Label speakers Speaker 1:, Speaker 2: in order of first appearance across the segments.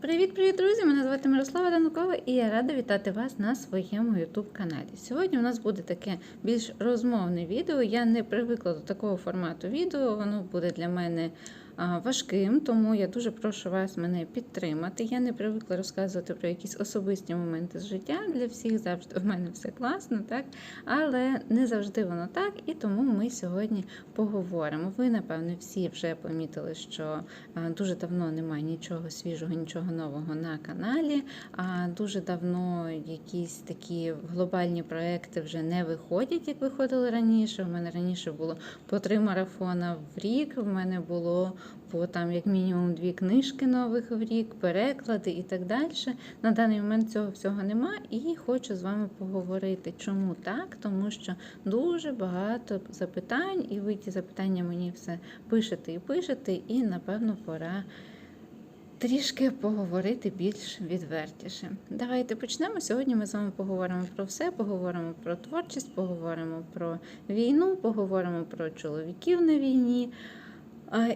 Speaker 1: Привіт-привіт, друзі! Мене звати Мирослава Данукова і я рада вітати вас на своєму YouTube каналі. Сьогодні у нас буде таке більш розмовне відео. Я не привикла до такого формату відео, воно буде для мене важким, тому я дуже прошу вас мене підтримати. Я не привикла розказувати про якісь особисті моменти з життя. Для всіх завжди в мене все класно, так? Але не завжди воно так, і тому ми сьогодні поговоримо. Ви, напевне, всі вже помітили, що дуже давно немає нічого свіжого, нічого нового на каналі. А дуже давно якісь такі глобальні проекти вже не виходять, як виходили раніше. У мене раніше було по три марафона в рік. В мене було по там як мінімум дві книжки нових в рік, переклади і так далі. На даний момент цього всього нема, і хочу з вами поговорити, чому так, тому що дуже багато запитань, і ви ті запитання мені все пишете і пишете, і напевно пора. Трішки поговорити більш відвертіше. Давайте почнемо. Сьогодні ми з вами поговоримо про все. Поговоримо про творчість, поговоримо про війну, поговоримо про чоловіків на війні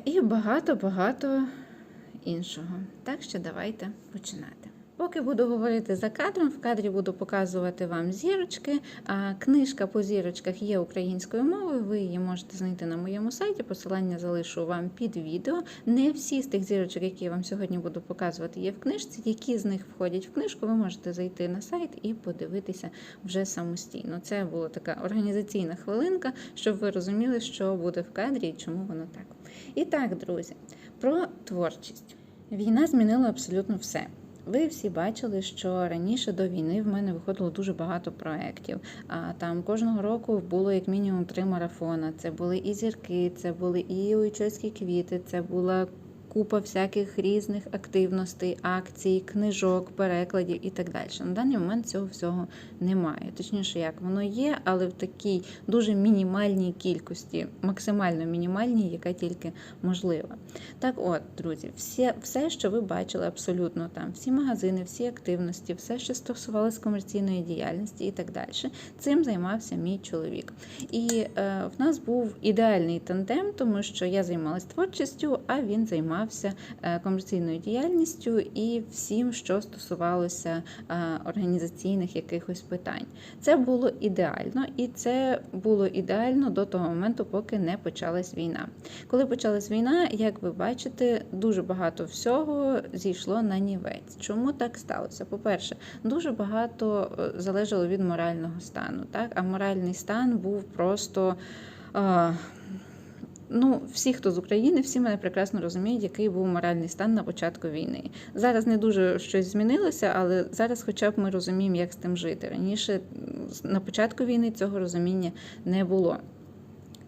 Speaker 1: і багато-багато іншого. Так що давайте починати. Поки буду говорити за кадром, в кадрі буду показувати вам зірочки. Книжка по зірочках є українською мовою. Ви її можете знайти на моєму сайті. Посилання залишу вам під відео. Не всі з тих зірочок, які я вам сьогодні буду показувати, є в книжці. Які з них входять в книжку, ви можете зайти на сайт і подивитися вже самостійно. Це була така організаційна хвилинка, щоб ви розуміли, що буде в кадрі і чому воно так. І так, друзі, про творчість. Війна змінила абсолютно все. Ви всі бачили, що раніше до війни в мене виходило дуже багато проєктів. А там кожного року було як мінімум три марафона. Це були і зірки, це були і уйчойські квіти, це була купа всяких різних активностей, акцій, книжок, перекладів і так далі. На даний момент цього всього немає. Точніше, як воно є, але в такій дуже мінімальній кількості, максимально мінімальній, яка тільки можлива. Так, от, друзі, все, все, що ви бачили, абсолютно там, всі магазини, всі активності, все, що стосувалося комерційної діяльності і так далі, цим займався мій чоловік. І е, в нас був ідеальний тандем, тому що я займалась творчістю, а він займався е, комерційною діяльністю і всім, що стосувалося е, організаційних якихось питань. Це було ідеально, і це було ідеально до того моменту, поки не почалась війна. Коли почалась війна, як ви бачите, дуже багато всього зійшло на нівець. Чому так сталося? По-перше, дуже багато е, залежало від морального стану. Так? А моральний стан був просто. е, Ну, всі, хто з України, всі мене прекрасно розуміють, який був моральний стан на початку війни. Зараз не дуже щось змінилося, але зараз, хоча б ми розуміємо, як з тим жити. Раніше на початку війни цього розуміння не було.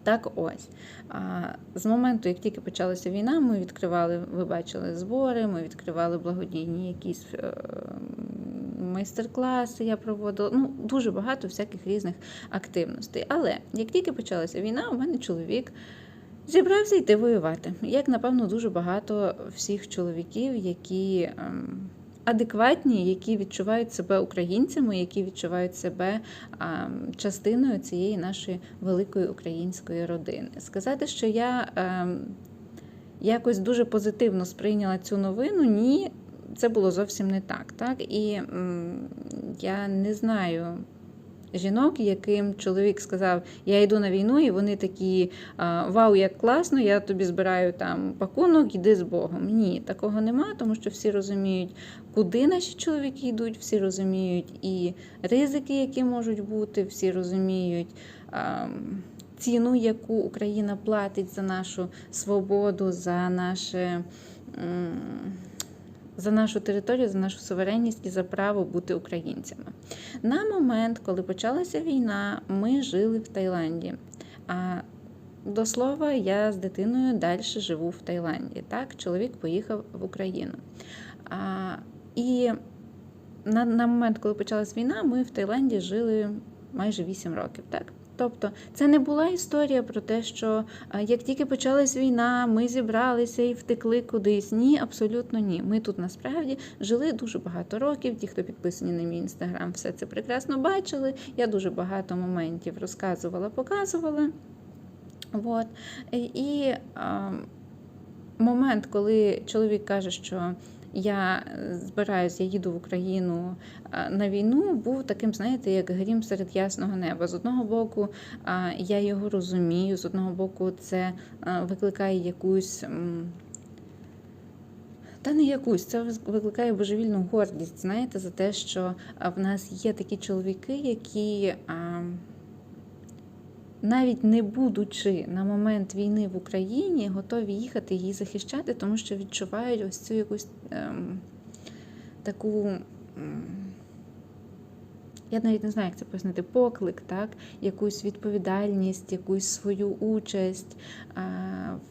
Speaker 1: Так ось. А, З моменту, як тільки почалася війна, ми відкривали, ви бачили збори, ми відкривали благодійні якісь е, майстер-класи, я проводила. Ну, дуже багато всяких різних активностей. Але як тільки почалася війна, у мене чоловік зібрався йти воювати. Як, напевно, дуже багато всіх чоловіків, які. ем, Адекватні, які відчувають себе українцями, які відчувають себе а, частиною цієї нашої великої української родини. Сказати, що я ем, якось дуже позитивно сприйняла цю новину, ні, це було зовсім не так. так? І я не знаю. Жінок, яким чоловік сказав, я йду на війну, і вони такі вау, як класно, я тобі збираю там пакунок, іди з Богом. Ні, такого нема, тому що всі розуміють, куди наші чоловіки йдуть, всі розуміють і ризики, які можуть бути, всі розуміють. Ціну, яку Україна платить за нашу свободу, за наше за нашу територію, за нашу суверенність і за право бути українцями. На момент, коли почалася війна, ми жили в Таїланді. А до слова, я з дитиною далі живу в Таїланді. Так, чоловік поїхав в Україну. А, і на, на момент, коли почалась війна, ми в Таїланді жили майже 8 років. Так? Тобто це не була історія про те, що як тільки почалась війна, ми зібралися і втекли кудись. Ні, абсолютно ні. Ми тут насправді жили дуже багато років. Ті, хто підписані на мій інстаграм, все це прекрасно бачили. Я дуже багато моментів розказувала, показувала. От. І а, момент, коли чоловік каже, що я е, збираюсь, я їду в Україну на війну, був таким, знаєте, як грім серед ясного неба. З одного боку, я його розумію, з одного боку, це викликає якусь. Та не якусь, це викликає божевільну гордість, знаєте, за те, що в нас є такі чоловіки, які. Навіть не будучи на момент війни в Україні, готові їхати її захищати, тому що відчувають ось цю якусь ем, таку. я навіть не знаю, як це пояснити, поклик, так? якусь відповідальність, якусь свою участь а,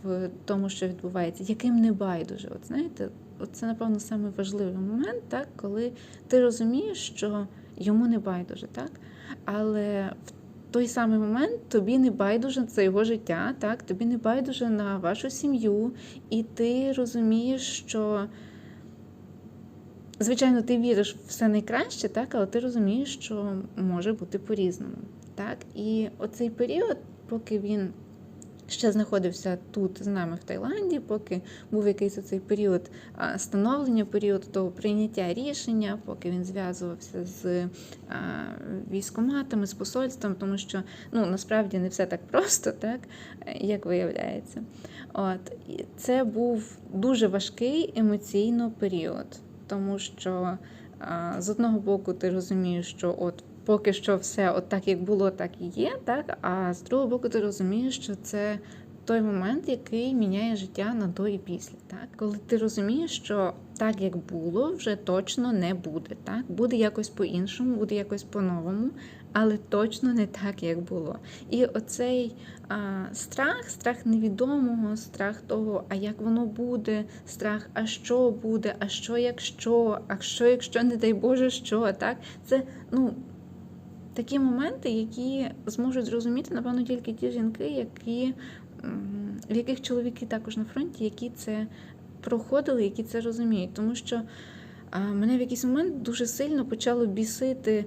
Speaker 1: в тому, що відбувається, яким не байдуже. От знаєте, от це, напевно, саме важливий момент, так? коли ти розумієш, що йому не байдуже, так? але в той самий момент тобі не байдуже це його життя, так? тобі не байдуже на вашу сім'ю, і ти розумієш, що. Звичайно, ти віриш в все найкраще, так, але ти розумієш, що може бути по-різному. Так? І оцей період, поки він ще знаходився тут з нами в Таїланді, поки був якийсь оцей період становлення, період того прийняття рішення, поки він зв'язувався з військоматами, з посольством, тому що ну, насправді не все так просто, так, як виявляється. От. І це був дуже важкий емоційно період тому що з одного боку ти розумієш, що от поки що все от так, як було, так і є, так? а з другого боку, ти розумієш, що це той момент, який міняє життя на до і після. Так? Коли ти розумієш, що так, як було, вже точно не буде. Так? Буде якось по-іншому, буде якось по-новому, але точно не так, як було. І оцей а, страх, страх невідомого, страх того, а як воно буде, страх, а що буде, а що якщо, а що, якщо, не дай Боже, що, так? Це, ну. Такі моменти, які зможуть зрозуміти, напевно, тільки ті жінки, які, в яких чоловіки також на фронті, які це проходили, які це розуміють. Тому що мене в якийсь момент дуже сильно почало бісити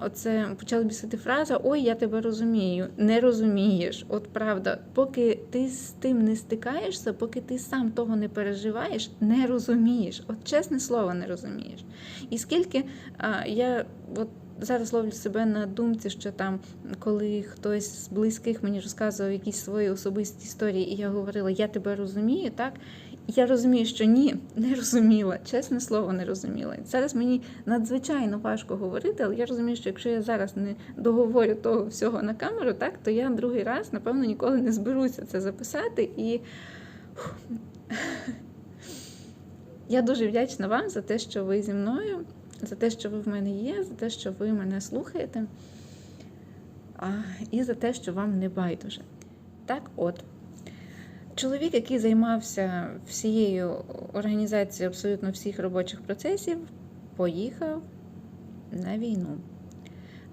Speaker 1: оце почала бісити фраза Ой, я тебе розумію, не розумієш. От правда, поки ти з тим не стикаєшся, поки ти сам того не переживаєш, не розумієш. От чесне слово, не розумієш. І скільки а, я от зараз ловлю себе на думці, що там, коли хтось з близьких мені розказував якісь свої особисті історії, і я говорила, я тебе розумію, так. Я розумію, що ні, не розуміла, чесне слово, не розуміла. Зараз мені надзвичайно важко говорити, але я розумію, що якщо я зараз не договорю того всього на камеру, так то я другий раз, напевно, ніколи не зберуся це записати. І я дуже вдячна вам за те, що ви зі мною, за те, що ви в мене є, за те, що ви мене слухаєте, і за те, що вам не байдуже. Так, от. Чоловік, який займався всією організацією абсолютно всіх робочих процесів, поїхав на війну.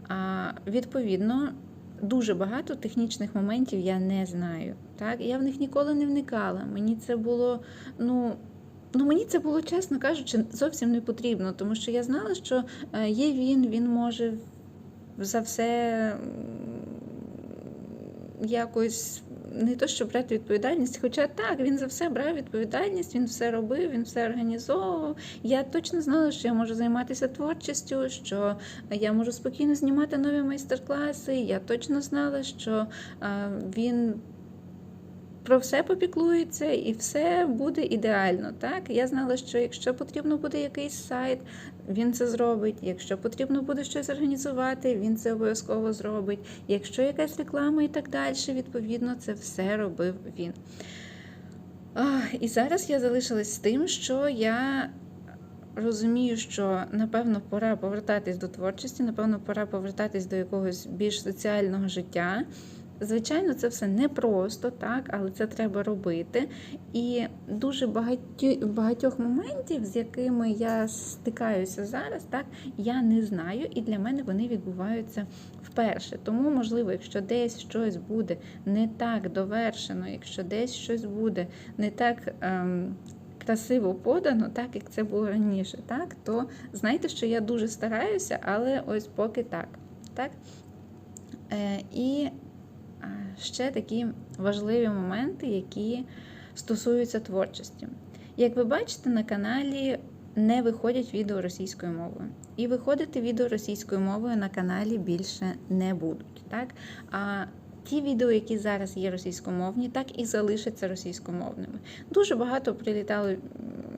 Speaker 1: А відповідно, дуже багато технічних моментів я не знаю. Так? Я в них ніколи не вникала. Мені це було, ну. Ну, мені це було, чесно кажучи, зовсім не потрібно, тому що я знала, що е, є він, він може за все якось не то, що брати відповідальність, хоча так, він за все брав відповідальність, він все робив, він все організовував. Я точно знала, що я можу займатися творчістю, що я можу спокійно знімати нові майстер-класи. Я точно знала, що він. Про все попіклується і все буде ідеально. Так я знала, що якщо потрібно буде якийсь сайт, він це зробить. Якщо потрібно буде щось організувати, він це обов'язково зробить. Якщо якась реклама і так далі, відповідно, це все робив він. І зараз я залишилась з тим, що я розумію, що напевно пора повертатись до творчості, напевно, пора повертатись до якогось більш соціального життя. Звичайно, це все непросто, так, але це треба робити. І дуже багаті, багатьох моментів, з якими я стикаюся зараз, так, я не знаю, і для мене вони відбуваються вперше. Тому, можливо, якщо десь щось буде не так довершено, якщо десь щось буде не так. Ем, Красиво подано, так як це було раніше, так, то знайте, що я дуже стараюся, але ось поки так. так? Е, І ще такі важливі моменти, які стосуються творчості. Як ви бачите, на каналі не виходять відео російською мовою. І виходити відео російською мовою на каналі більше не будуть. Так? А ті відео, які зараз є російськомовні, так і залишаться російськомовними. Дуже багато прилітало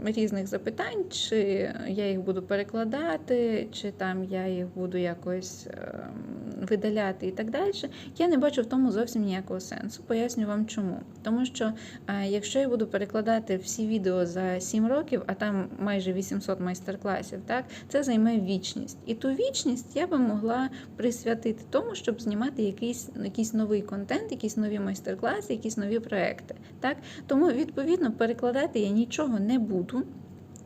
Speaker 1: різних запитань, чи я їх буду перекладати, чи там я їх буду якось ем, видаляти і так далі. Я не бачу в тому зовсім ніякого сенсу. Поясню вам чому. Тому що е, якщо я буду перекладати всі відео за 7 років, а там майже 800 майстер-класів, так це займе вічність. І ту вічність я би могла присвятити тому, щоб знімати якийсь, якийсь новий контент, якісь нові майстер-класи, якісь нові проекти. Так? Тому, відповідно, перекладати я нічого не буду.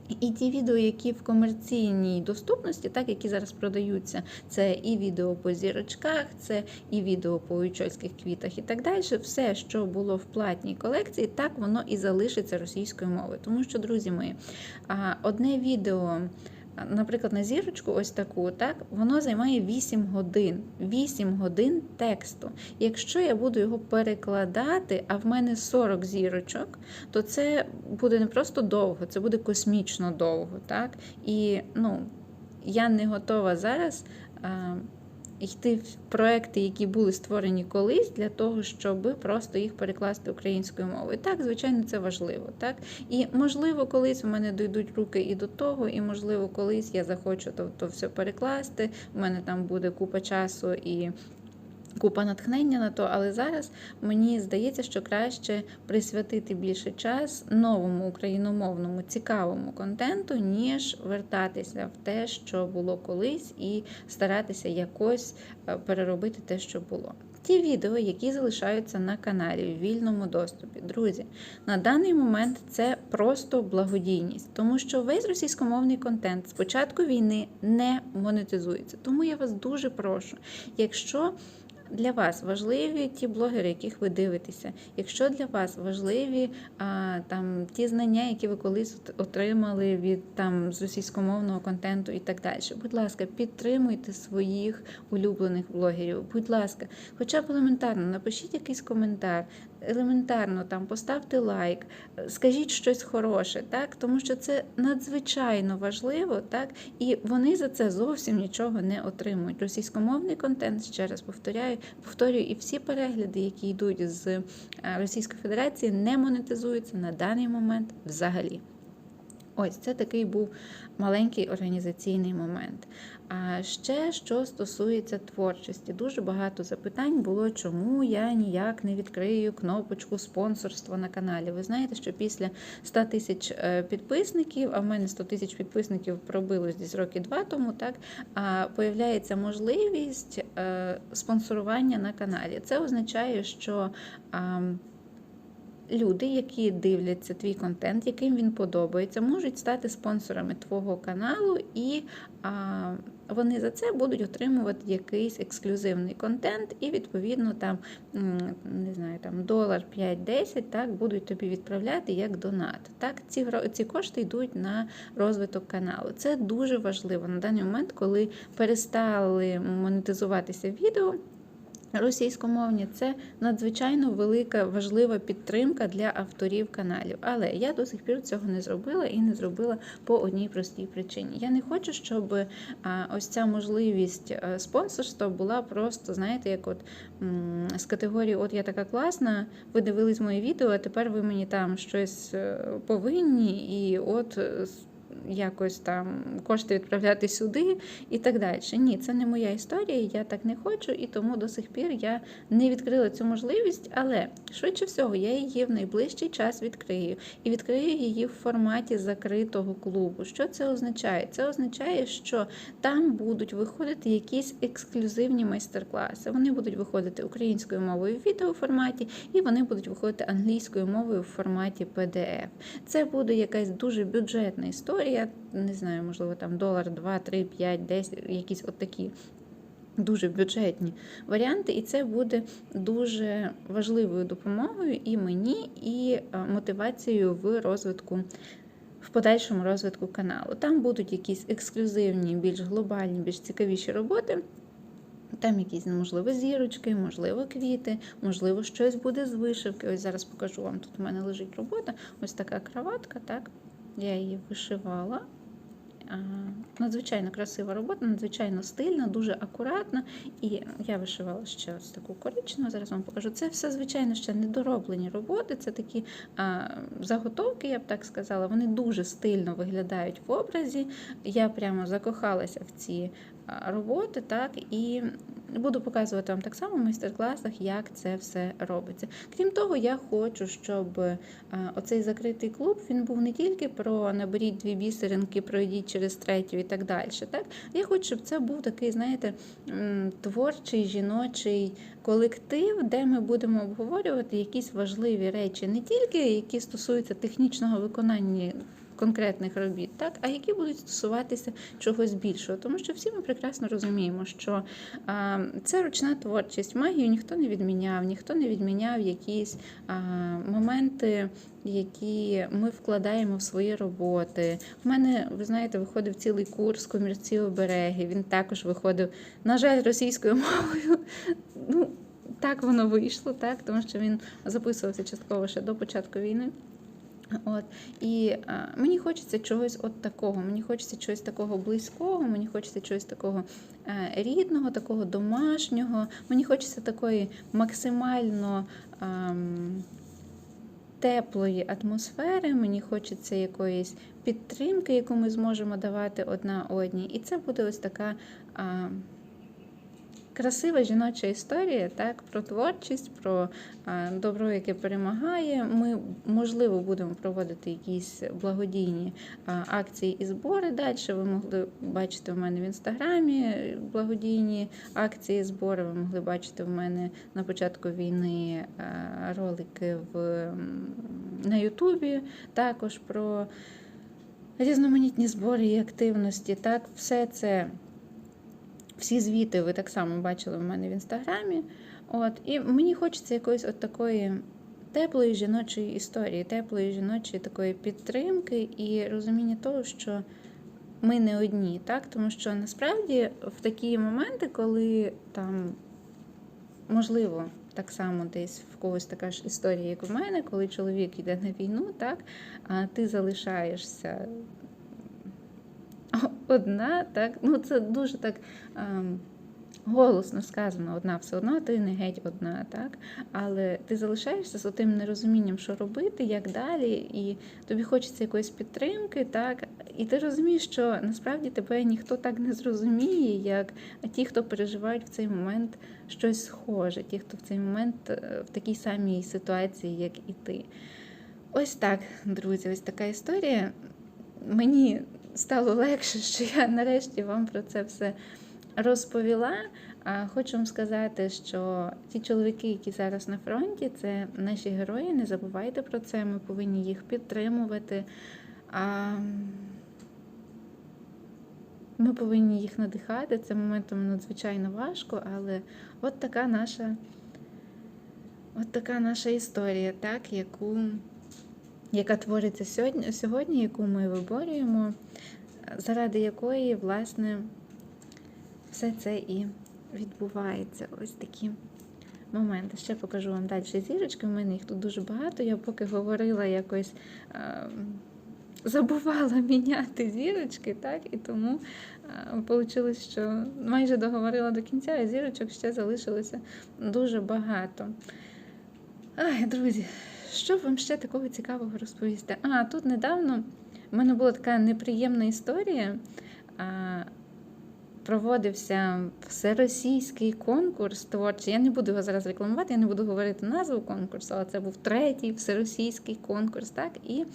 Speaker 1: І ті відео, які в комерційній доступності, так які зараз продаються, це і відео по зірочках, це і відео по учольських квітах, і так далі. Все, що було в платній колекції, так воно і залишиться російською мовою. Тому що, друзі мої, одне відео. Наприклад, на зірочку, ось таку, так, воно займає 8 годин. 8 годин тексту. Якщо я буду його перекладати, а в мене 40 зірочок, то це буде не просто довго, це буде космічно довго. Так? І ну, я не готова зараз йти в проекти, які були створені колись, для того, щоб просто їх перекласти українською мовою. Так, звичайно, це важливо. Так? І можливо, колись у мене дійдуть руки і до того, і можливо, колись я захочу то, то все перекласти. У мене там буде купа часу і. Купа натхнення на то, але зараз мені здається, що краще присвятити більше час новому україномовному цікавому контенту, ніж вертатися в те, що було колись, і старатися якось е, переробити те, що було. Ті відео, які залишаються на каналі в вільному доступі, друзі, на даний момент це просто благодійність, тому що весь російськомовний контент з початку війни не монетизується. Тому я вас дуже прошу, якщо для вас важливі ті блогери, яких ви дивитеся. Якщо для вас важливі а, там ті знання, які ви колись отримали від там з російськомовного контенту і так далі. Будь ласка, підтримуйте своїх улюблених блогерів. Будь ласка, хоча б елементарно напишіть якийсь коментар, елементарно там поставте лайк, скажіть щось хороше, так тому що це надзвичайно важливо, так і вони за це зовсім нічого не отримують. Російськомовний контент, ще раз повторяю, повторюю, і всі перегляди, які йдуть з е, Російської Федерації, не монетизуються на даний момент взагалі. Ось це такий був маленький організаційний момент. А ще що стосується творчості, дуже багато запитань було, чому я ніяк не відкрию кнопочку спонсорства на каналі. Ви знаєте, що після 100 тисяч е, підписників, а в мене 100 тисяч підписників пробилось десь роки два тому, так появляється можливість е, спонсорування на каналі. Це означає, що люди, які дивляться твій контент, яким він подобається, можуть стати спонсорами твого каналу, і а, вони за це будуть отримувати якийсь ексклюзивний контент, і відповідно там не знаю, там долар 5-10 так будуть тобі відправляти як донат. Так, ці ці кошти йдуть на розвиток каналу. Це дуже важливо на даний момент, коли перестали монетизуватися відео. Російськомовні це надзвичайно велика важлива підтримка для авторів каналів. Але я до сих пір цього не зробила і не зробила по одній простій причині. Я не хочу, щоб ось ця можливість е, спонсорства була просто, знаєте, як от з категорії От я така класна, ви дивились моє відео, а тепер ви мені там щось е, повинні, і от. Якось там кошти відправляти сюди і так далі. Ні, це не моя історія, я так не хочу, і тому до сих пір я не відкрила цю можливість, але швидше всього я її в найближчий час відкрию. І відкрию її в форматі закритого клубу. Що це означає? Це означає, що там будуть виходити якісь ексклюзивні майстер-класи. Вони будуть виходити українською мовою в відеоформаті, і вони будуть виходити англійською мовою в форматі PDF. Це буде якась дуже бюджетна історія. Не знаю, можливо, там долар, 2, 3, 5, 10, якісь от такі дуже бюджетні варіанти, і це буде дуже важливою допомогою і мені, і е, мотивацією в розвитку. В подальшому розвитку каналу. Там будуть якісь ексклюзивні, більш глобальні, більш цікавіші роботи. Там якісь, можливо, зірочки, можливо, квіти, можливо, щось буде з вишивки. Ось зараз покажу вам. Тут у мене лежить робота. Ось така краватка, так? Я її вишивала. надзвичайно красива робота, надзвичайно стильна, дуже акуратна. І я вишивала ще ось таку коричневу, зараз вам покажу. Це все, звичайно, ще недороблені роботи. Це такі а, заготовки, я б так сказала. Вони дуже стильно виглядають в образі. Я прямо закохалася в ці роботи, так, і буду показувати вам так само в майстер-класах, як це все робиться. Крім того, я хочу, щоб а, оцей закритий клуб він був не тільки про наберіть дві бісеринки, пройдіть через третю і так далі. Так? Я хочу, щоб це був такий, знаєте, творчий жіночий колектив, де ми будемо обговорювати якісь важливі речі, не тільки які стосуються технічного виконання. Конкретних робіт, так, а які будуть стосуватися чогось більшого, тому що всі ми прекрасно розуміємо, що а, це ручна творчість, магію ніхто не відміняв, ніхто не відміняв якісь а, моменти, які ми вкладаємо в свої роботи. У мене, ви знаєте, виходив цілий курс комірці обереги. Він також виходив, на жаль, російською мовою. Ну, так воно вийшло, так, тому що він записувався частково ще до початку війни. От і а, мені хочеться чогось от такого. Мені хочеться чогось такого близького, мені хочеться чогось такого е, рідного, такого домашнього. Мені хочеться такої максимально. ем, Теплої атмосфери, мені хочеться якоїсь підтримки, яку ми зможемо давати одна одній. І це буде ось така а, красива жіноча історія, так, про творчість, про добро, яке перемагає. Ми, можливо, будемо проводити якісь благодійні акції і збори. Далі ви могли бачити в мене в інстаграмі благодійні акції, збори. Ви могли бачити в мене на початку війни ролики в, на Ютубі також про різноманітні збори і активності. Так, все це. Всі звіти ви так само бачили в мене в інстаграмі. От, і мені хочеться якоїсь от такої теплої жіночої історії, теплої жіночої такої підтримки і розуміння того, що ми не одні, так? Тому що насправді в такі моменти, коли там можливо. Так само десь в когось така ж історія, як у мене, коли чоловік йде на війну, так, а ти залишаєшся одна, так, ну це дуже так ем, голосно сказано, одна все одно, ти не геть одна, так, але ти залишаєшся з тим нерозумінням, що робити, як далі, і тобі хочеться якоїсь підтримки, так, і ти розумієш, що насправді тебе ніхто так не зрозуміє, як ті, хто переживають в цей момент щось схоже, ті, хто в цей момент е, в такій самій ситуації, як і ти. Ось так, друзі, ось така історія. Мені стало легше, що я нарешті вам про це все розповіла. Хочу вам сказати, що ті чоловіки, які зараз на фронті, це наші герої. Не забувайте про це. Ми повинні їх підтримувати. Ми повинні їх надихати. Це моментом надзвичайно важко, але от така наша, от така наша історія, так, яку яка твориться сьогодні, яку ми виборюємо, заради якої, власне, все це і відбувається. Ось такі моменти. Ще покажу вам далі зірочки. У мене їх тут дуже багато. Я поки говорила якось. Е Забувала міняти зірочки, так, і тому вийшло, що майже договорила до кінця, а зірочок ще залишилося дуже багато. Ай, друзі, що вам ще такого цікавого розповісти? А, тут недавно в мене була така неприємна історія. Проводився всеросійський конкурс творчий. Я не буду його зараз рекламувати, я не буду говорити назву конкурсу, але це був третій всеросійський конкурс. Так? І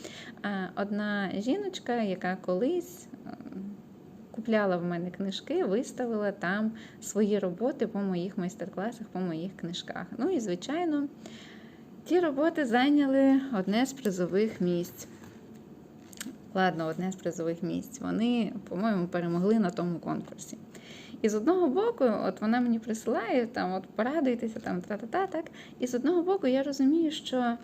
Speaker 1: одна жіночка, яка колись купляла в мене книжки, виставила там свої роботи по моїх майстер-класах, по моїх книжках. Ну і, звичайно, Ті роботи зайняли одне з призових місць. Ладно, одне з призових місць. Вони, по-моєму, перемогли на тому конкурсі. І з одного боку, от вона мені присилає, там, от порадуйтеся, там, та-та-та, так. І з одного боку, я розумію, що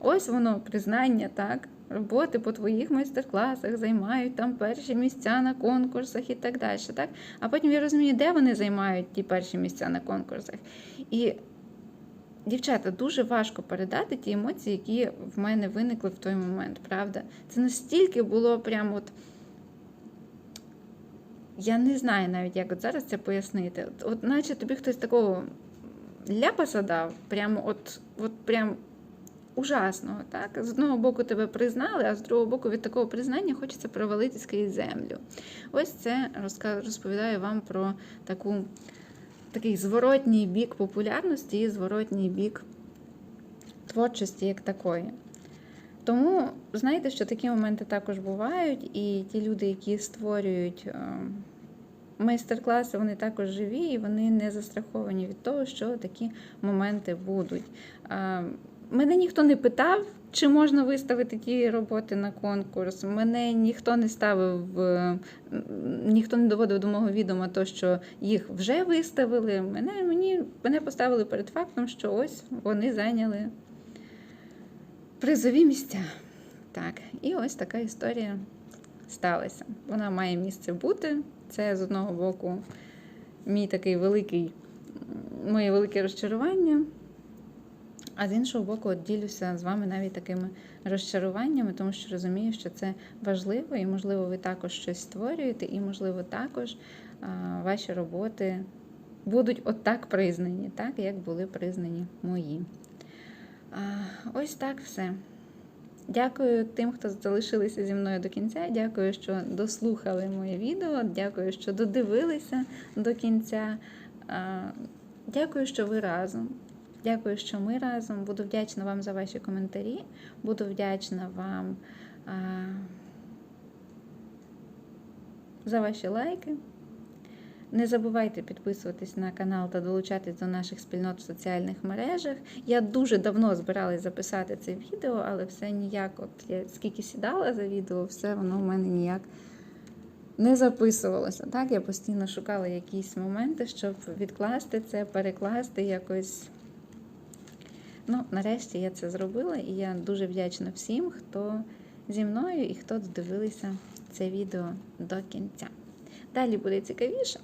Speaker 1: ось воно признання, так, роботи по твоїх майстер-класах займають там перші місця на конкурсах і так далі. так. А потім я розумію, де вони займають ті перші місця на конкурсах. І Дівчата, дуже важко передати ті емоції, які в мене виникли в той момент, правда? Це настільки було прямо от я не знаю навіть, як от зараз це пояснити. От, от наче тобі хтось такого ляпаса дав, прямо от, от прям ужасного. Так? З одного боку тебе признали, а з другого боку від такого признання хочеться провалитись крізь землю. Ось це розповідаю вам про таку, такий зворотній бік популярності і зворотній бік творчості як такої. Тому знаєте, що такі моменти також бувають, і ті люди, які створюють е, майстер-класи, вони також живі і вони не застраховані від того, що такі моменти будуть. Е, Мене ніхто не питав, чи можна виставити ті роботи на конкурс. Мене ніхто не ставив, ніхто не доводив до мого відома то, що їх вже виставили. Мене, мені, мене поставили перед фактом, що ось вони зайняли призові місця. Так, і ось така історія сталася. Вона має місце бути. Це з одного боку мій такий великий, моє велике розчарування. А з іншого боку, от ділюся з вами навіть такими розчаруваннями, тому що розумію, що це важливо, і, можливо, ви також щось створюєте, і, можливо, також ваші роботи будуть отак признані, так як були признані мої. Ось так все. Дякую тим, хто залишилися зі мною до кінця. Дякую, що дослухали моє відео. Дякую, що додивилися до кінця. Дякую, що ви разом. Дякую, що ми разом. Буду вдячна вам за ваші коментарі. Буду вдячна вам а, за ваші лайки. Не забувайте підписуватись на канал та долучатись до наших спільнот в соціальних мережах. Я дуже давно збиралась записати це відео, але все ніяк, от я скільки сідала за відео, все воно в мене ніяк не записувалося. Так, я постійно шукала якісь моменти, щоб відкласти це, перекласти якось. Ну, нарешті я це зробила, і я дуже вдячна всім, хто зі мною і хто додивилися це відео до кінця. Далі буде цікавіше.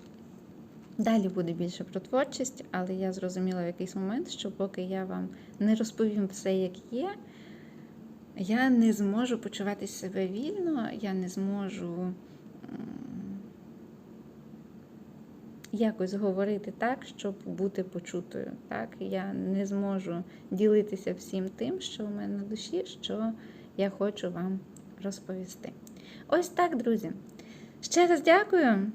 Speaker 1: Далі буде більше про творчість, але я зрозуміла в якийсь момент, що поки я вам не розповім все, як є, я не зможу почувати себе вільно, я не зможу якось говорити так, щоб бути почутою. Так? Я не зможу ділитися всім тим, що у мене на душі, що я хочу вам розповісти. Ось так, друзі. Ще раз дякую.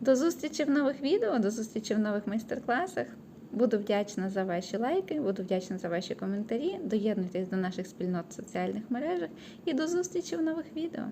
Speaker 1: До зустрічі в нових відео, до зустрічі в нових майстер-класах. Буду вдячна за ваші лайки, буду вдячна за ваші коментарі. Доєднуйтесь до наших спільнот в соціальних мережах і до зустрічі в нових відео.